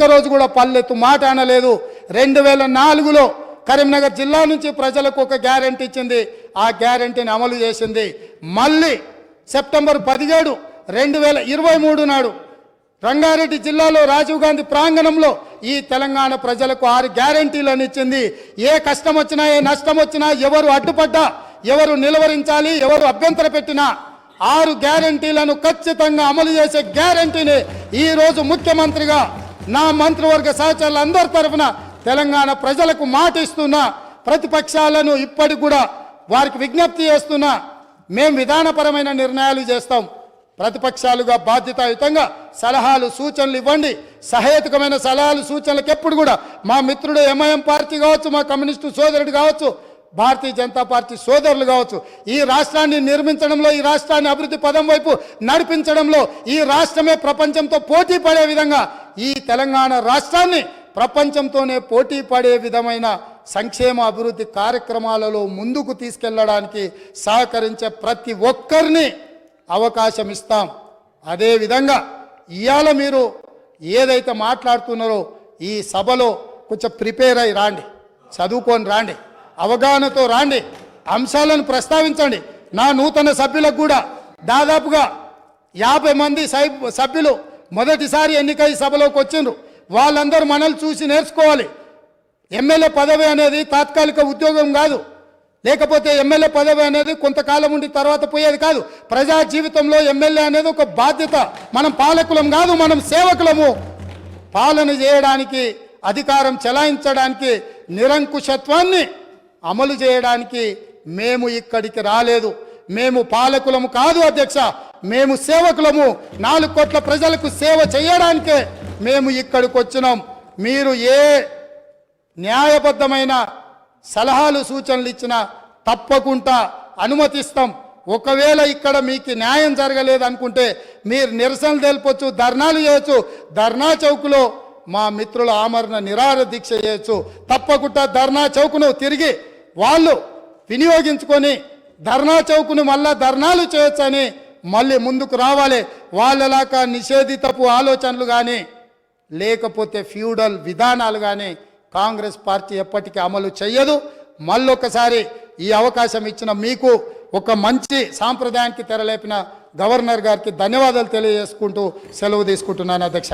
ఒక్కరోజు కూడా పల్లెత్తు మాట అనలేదు. రెండు వేల నాలుగులో కరీంనగర్ జిల్లా నుంచి ప్రజలకు ఒక గ్యారంటీ ఇచ్చింది. ఆ గ్యారెంటీని అమలు చేసింది. మళ్ళీ సెప్టెంబర్ పదిహేడు రెండు వేల ఇరవై మూడు నాడు రంగారెడ్డి జిల్లాలో రాజీవ్ గాంధీ ప్రాంగణంలో ఈ తెలంగాణ ప్రజలకు ఆరు గ్యారంటీలను ఇచ్చింది. ఏ కష్టం వచ్చినా ఏ నష్టం వచ్చినా ఎవరు అడ్డుపడ్డా ఎవరు నిలువరించాలి ఎవరు అభ్యంతర పెట్టినా ఆరు గ్యారంటీలను ఖచ్చితంగా అమలు చేసే గ్యారంటీని ఈ రోజు ముఖ్యమంత్రిగా నా మంత్రివర్గ సహచరులు అందరి తరఫున తెలంగాణ ప్రజలకు మాట ఇస్తున్నా ప్రతిపక్షాలను ఇప్పటికి కూడా వారికి విజ్ఞప్తి చేస్తున్నా మేము విధానపరమైన నిర్ణయాలు చేస్తాం. ప్రతిపక్షాలుగా బాధ్యతాయుతంగా సలహాలు సూచనలు ఇవ్వండి. సహేతుకమైన సలహాలు సూచనలకు ఎప్పుడు కూడా మా మిత్రుడు ఎంఐఎం పార్టీ కావచ్చు మా కమ్యూనిస్టు సోదరుడు కావచ్చు భారతీయ జనతా పార్టీ సోదరులు కావచ్చు ఈ రాష్ట్రాన్ని నిర్మించడంలో ఈ రాష్ట్రాన్ని అభివృద్ధి పదం వైపు నడిపించడంలో ఈ రాష్ట్రమే ప్రపంచంతో పోటీ పడే విధంగా ఈ తెలంగాణ రాష్ట్రాన్ని ప్రపంచంతోనే పోటీ పడే విధమైన సంక్షేమ అభివృద్ధి కార్యక్రమాలలో ముందుకు తీసుకెళ్ళడానికి సహకరించే ప్రతి ఒక్కరిని అవకాశం ఇస్తాం. అదేవిధంగా ఇవాళ మీరు ఏదైతే మాట్లాడుతున్నారో ఈ సభలో కొంచెం ప్రిపేర్ అయి రాండి చదువుకొని రాండి అవగాహనతో రాండి అంశాలను ప్రస్తావించండి. నా నూతన సభ్యులకు కూడా దాదాపుగా యాభై మంది సభ్యులు మొదటిసారి ఎన్నికై సభలోకి వచ్చిండ్రు. వాళ్ళందరూ మనల్ని చూసి నేర్చుకోవాలి. ఎమ్మెల్యే పదవి అనేది తాత్కాలిక ఉద్యోగం కాదు. లేకపోతే ఎమ్మెల్యే పదవి అనేది కొంతకాలం ఉండి తర్వాత పోయేది కాదు. ప్రజా జీవితంలో ఎమ్మెల్యే అనేది ఒక బాధ్యత. మనం పాలకులం కాదు మనం సేవకులము. పాలన చేయడానికి అధికారం చెలాయించడానికి నిరంకుశత్వాన్ని అమలు చేయడానికి మేము ఇక్కడికి రాలేదు. మేము పాలకులము కాదు అధ్యక్ష. మేము సేవకులము. నాలుగు కోట్ల ప్రజలకు సేవ చేయడానికే మేము ఇక్కడికి వచ్చినాం మీరు ఏ న్యాయబద్ధమైన సలహాలు సూచనలు ఇచ్చినా తప్పకుండా అనుమతిస్తాం. ఒకవేళ ఇక్కడ మీకు న్యాయం జరగలేదు అనుకుంటే మీరు నిరసనలు తెలుపొచ్చు ధర్నాలు చేయొచ్చు. ధర్నా చౌకులో మా మిత్రుల ఆమరణ నిరార దీక్ష చేయొచ్చు. తప్పకుండా ధర్నా చౌక్ను తిరిగి వాళ్ళు వినియోగించుకొని ధర్నా చౌకును మళ్ళా ధర్నాలు చేయొచ్చని మళ్ళీ ముందుకు రావాలి. వాళ్ళలాగా నిషేధితపు ఆలోచనలు కానీ లేకపోతే ఫ్యూడల్ విధానాలు కానీ కాంగ్రెస్ పార్టీ ఎప్పటికీ అమలు చేయదు మళ్ళొకసారి ఈ అవకాశం ఇచ్చిన మీకు ఒక మంచి సాంప్రదాయానికి తెరలేపిన గవర్నర్ గారికి ధన్యవాదాలు తెలియజేసుకుంటూ సెలవు తీసుకుంటున్నాను అధ్యక్ష.